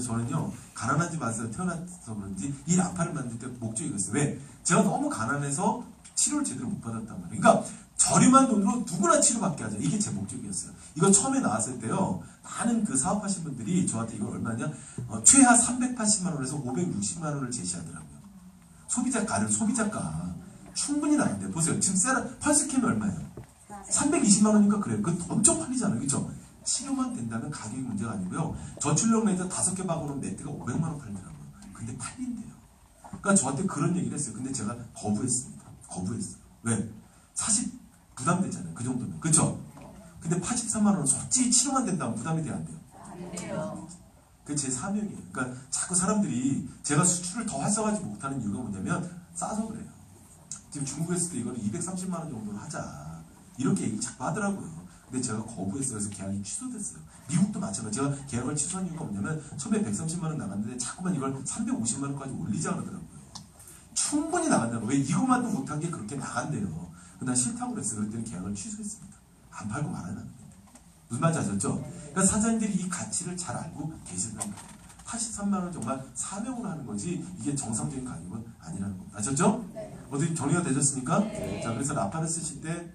저는요 가난한 집 안에서 태어나서 그런지 이 라파를 만들 때 목적이 있어요. 왜? 제가 너무 가난해서 치료를 제대로 못 받았단 말이에요. 그러니까 저렴한 돈으로 누구나 치료받게 하자. 이게 제 목적이었어요. 이거 처음에 나왔을 때요. 많은 그 사업하신 분들이 저한테 이걸 얼마냐? 어, 최하 380만 원에서 560만 원을 제시하더라고요. 소비자가를 소비자가 충분히 나간대요. 보세요. 지금 세라 펄스캠이 얼마예요? 320만 원이니까 그래요. 그 엄청 팔리잖아요. 그죠? 치료만 된다면 가격이 문제가 아니고요. 저출력 매트 다섯 개 박아놓은 매트가 500만 원 팔더라고요. 근데 팔린대요. 그러니까 저한테 그런 얘기를 했어요. 근데 제가 거부했습니다. 거부했어요. 왜? 사실 부담되잖아요. 그 정도면. 그쵸? 근데 83만 원은 솔직히 치료만 된다면 부담이 돼야 안 돼요. 안 돼요. 그게 제 사명이에요. 그러니까 자꾸 사람들이 제가 수출을 더 활성화하지 못하는 이유가 뭐냐면 싸서 그래요. 지금 중국에서도 이거는 230만 원 정도로 하자. 이렇게 얘기 자꾸 하더라고요. 근데 제가 거부했어요. 그래서 계약이 취소됐어요. 미국도 마찬가지. 제가 계약을 취소한 이유가 뭐냐면 처음에 130만 원 나갔는데 자꾸만 이걸 350만 원까지 올리자 그러더라고요. 충분히 나간다고. 왜 이것만도 못한 게 그렇게 나간대요. 난 싫다고 그랬어요. 그랬더니 계약을 취소했습니다. 안 팔고 말아놨는데. 무슨 말인지 아셨죠? 그러니까 사장님들이 이 가치를 잘 알고 계신다는 거예요. 83만 원 정말 사명으로 하는 거지 이게 정상적인 가격은 아니라는 겁니다. 아셨죠? 네. 어디 정리가 되셨습니까? 네. 자, 그래서 라파를 쓰실 때